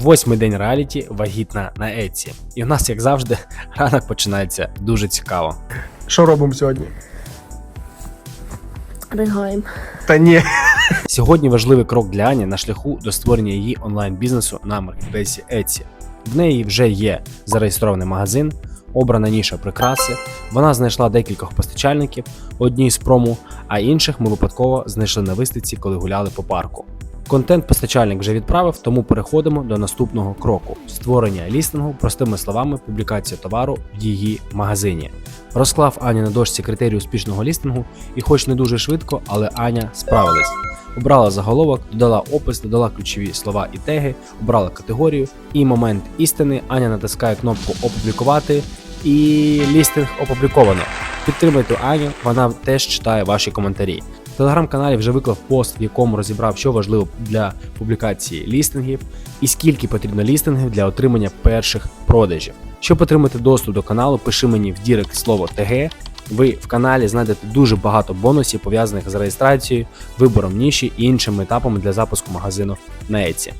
Восьмий день реаліті вагітна на Еці. І в нас, як завжди, ранок починається дуже цікаво. Що робимо сьогодні? Ригаємо. Та ні. Сьогодні важливий крок для Ані на шляху до створення її онлайн-бізнесу на маркетплейсі Etsy. В неї вже є зареєстрований магазин, обрана ніша прикраси. Вона знайшла декількох постачальників, одні з прому, а інших ми випадково знайшли на виставці, коли гуляли по парку. Контент постачальник вже відправив, тому переходимо до наступного кроку: створення лістингу, простими словами, публікація товару в її магазині. Розклав Аня на дошці критерії успішного лістингу, і хоч не дуже швидко, але Аня справилась. Обрала заголовок, додала опис, додала ключові слова і теги, обрала категорію. І момент істини Аня натискає кнопку Опублікувати, і лістинг опубліковано. Підтримайте Аню, вона теж читає ваші коментарі. В телеграм-каналі вже виклав пост, в якому розібрав, що важливо для публікації лістингів і скільки потрібно лістингів для отримання перших продажів. Щоб отримати доступ до каналу, пиши мені в Дірект слово ТГ. Ви в каналі знайдете дуже багато бонусів пов'язаних з реєстрацією, вибором ніші і іншими етапами для запуску магазину на Etsy.